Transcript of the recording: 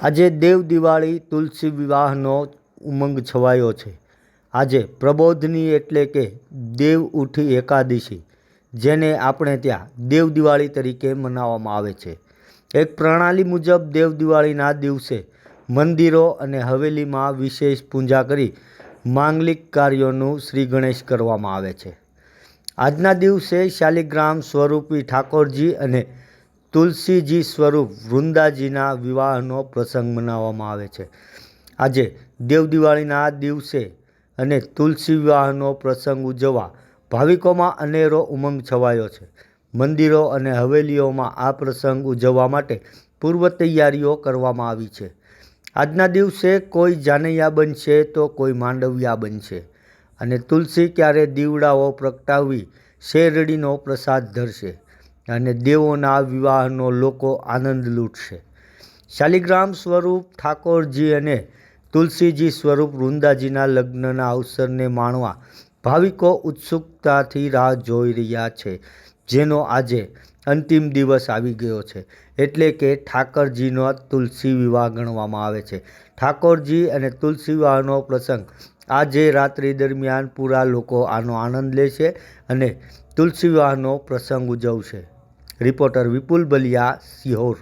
આજે દેવ દિવાળી તુલસી વિવાહનો ઉમંગ છવાયો છે. આજે પ્રબોધની એટલે કે દેવ ઉઠી એકાદશી, જેને આપણે ત્યાં દેવ દિવાળી તરીકે મનાવવામાં આવે છે. એક પ્રણાલી મુજબ દેવ દિવાળીના દિવસે મંદિરો અને હવેલીમાં વિશેષ પૂજા કરી માંગલિક કાર્યોનું શ્રી ગણેશ કરવામાં આવે છે. આજના દિવસે શાલિગ્રામ સ્વરૂપી ઠાકોરજી અને તુલસીજી સ્વરૂપ વૃંદાજીના વિવાહનો પ્રસંગ મનાવવામાં આવે છે. આજે દેવ દિવાળીના દિવસે અને તુલસી વિવાહનો પ્રસંગ ઉજવવા ભાવિકોમાં અનેરો ઉમંગ છવાયો છે. મંદિરો અને હવેલીઓમાં આ પ્રસંગ ઉજવવા માટે પૂર્વ તૈયારીઓ કરવામાં આવી છે. આજના દિવસે કોઈ જાનૈયા બનશે તો કોઈ માંડવિયા બનશે અને તુલસી ક્યારે દીવડાઓ પ્રગટાવી શેરડીનો પ્રસાદ ધરશે. અને દેવોના વિવાહનો લોકો આનંદ લૂંટશે. શાલિગ્રામ સ્વરૂપ ઠાકોરજી અને તુલસીજી સ્વરૂપ વૃંદાજીના લગ્નના અવસરને માણવા ભાવિકો ઉત્સુકતાથી રાહ જોઈ રહ્યા છે, જેનો આજે અંતિમ દિવસ આવી ગયો છે. એટલે કે ઠાકરજીનો તુલસી વિવાહ ગણવામાં આવે છે. ઠાકોરજી અને તુલસી વિવાહનો પ્રસંગ આજે રાત્રિ દરમિયાન પૂરા લોકો આનો આનંદ લે છે અને તુલસી વિવાહનો પ્રસંગ ઉજવશે. રિપોર્ટર વિપુલ બલિયા સિહોર.